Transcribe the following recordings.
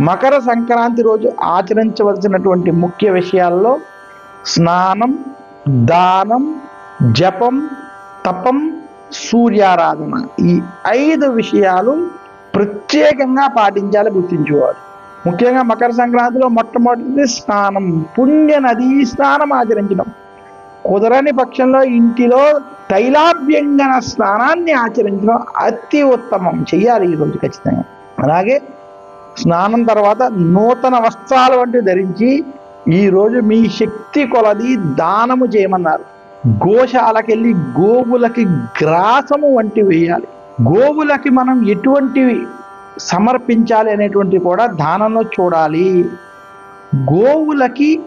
మకర సంక్రాంతి రోజు ఆచరించవలసినటువంటి ముఖ్య విషయాల్లో స్నానం దానం జపం తపం సూర్యారాధన. ఈ ఐదు విషయాలు ప్రత్యేకంగా పాటించాలి గుర్తించుకోవాలి. ముఖ్యంగా మకర సంక్రాంతిలో మొట్టమొదటిది స్నానం. పుణ్య నదీ స్నానం ఆచరించడం. కుదరని పక్షంలో ఇంటిలో తైలాభ్యంగన స్నానాన్ని ఆచరించడం అతి ఉత్తమం. చెయ్యాలి ఈరోజు ఖచ్చితంగా. అలాగే స్నానం తర్వాత నూతన వస్త్రాలు వంటివి ధరించి ఈరోజు మీ శక్తి కొలది దానము చేయమన్నారు. గోశాలకెళ్ళి గోవులకి గ్రాసము వంటి వేయాలి. గోవులకి మనం ఎటువంటివి సమర్పించాలి అనేటువంటి కూడా దానంలో చూడాలి. గోవులకి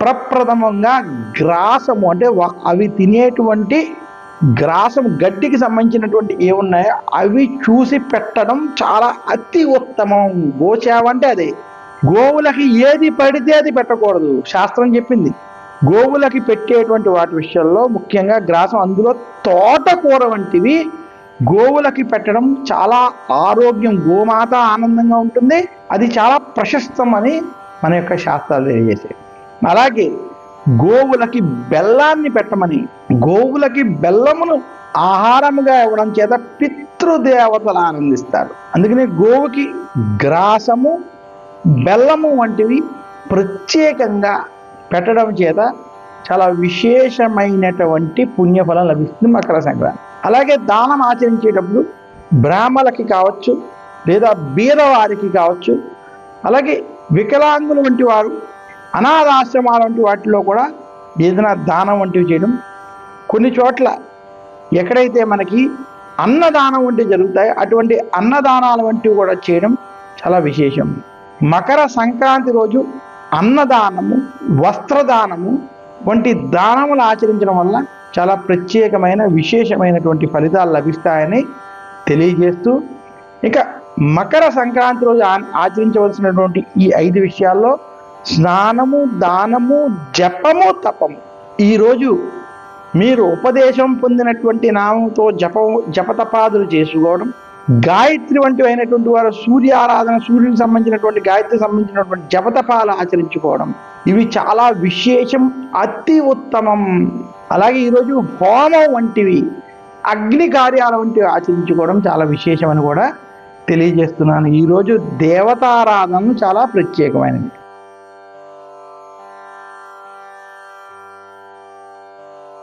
ప్రప్రథమంగా గ్రాసము అంటే అవి తినేటువంటి గ్రాసం గడ్డికి సంబంధించినటువంటి ఏమున్నాయో అవి చూసి పెట్టడం చాలా అతి ఉత్తమం. గోచావంటే అంటే అదే. గోవులకి ఏది పడితే అది పెట్టకూడదు. శాస్త్రం చెప్పింది. గోవులకి పెట్టేటువంటి వాటి విషయంలో ముఖ్యంగా గ్రాసం అందులో తోటకూర వంటివి గోవులకి పెట్టడం చాలా ఆరోగ్యం గోమాత ఆనందంగా ఉంటుంది. అది చాలా ప్రశస్తం అని మన యొక్క శాస్త్రాలు తెలియజేసాయి అలాగే గోవులకి బెల్లాన్ని పెట్టమని గోవులకి బెల్లమును ఆహారముగా ఇవ్వడం చేత పితృదేవతలు ఆనందిస్తారు. అందుకనే గోవుకి గ్రాసము బెల్లము వంటివి ప్రత్యేకంగా పెట్టడం చేత చాలా విశేషమైనటువంటి పుణ్యఫలం లభిస్తుంది మకర సంక్రాంతి. అలాగే దానం ఆచరించేటప్పుడు బ్రాహ్మలకి కావచ్చు లేదా బీదవారికి కావచ్చు అలాగే వికలాంగులు వంటి వారు అనాథాశ్రమాల వంటి వాటిలో కూడా ఏదైనా దానం వంటివి చేయడం. కొన్ని చోట్ల ఎక్కడైతే మనకి అన్నదానం వంటివి జరుగుతాయో అటువంటి అన్నదానాల వంటివి కూడా చేయడం చాలా విశేషం. మకర సంక్రాంతి రోజు అన్నదానము వస్త్రదానము వంటి దానములు ఆచరించడం వల్ల చాలా ప్రత్యేకమైన విశేషమైనటువంటి ఫలితాలు లభిస్తాయని తెలియజేస్తూ ఇక మకర సంక్రాంతి రోజు ఆ- ఆచరించవలసినటువంటి ఈ ఐదు విషయాల్లో స్నానము దానము జపము తపము. ఈరోజు మీరు ఉపదేశం పొందినటువంటి నామంతో జపము జపతపాదులు చేసుకోవడం గాయత్రి వంటి అయినటువంటి వారు సూర్య ఆరాధన సూర్యునికి సంబంధించినటువంటి గాయత్రి సంబంధించినటువంటి జపతపాలు ఆచరించుకోవడం. ఇవి చాలా విశేషం అతి ఉత్తమం. అలాగే ఈరోజు హోమం వంటివి అగ్ని కార్యాల వంటివి ఆచరించుకోవడం చాలా విశేషమని కూడా తెలియజేస్తున్నాను. ఈరోజు దేవతారాధన చాలా ప్రత్యేకమైనది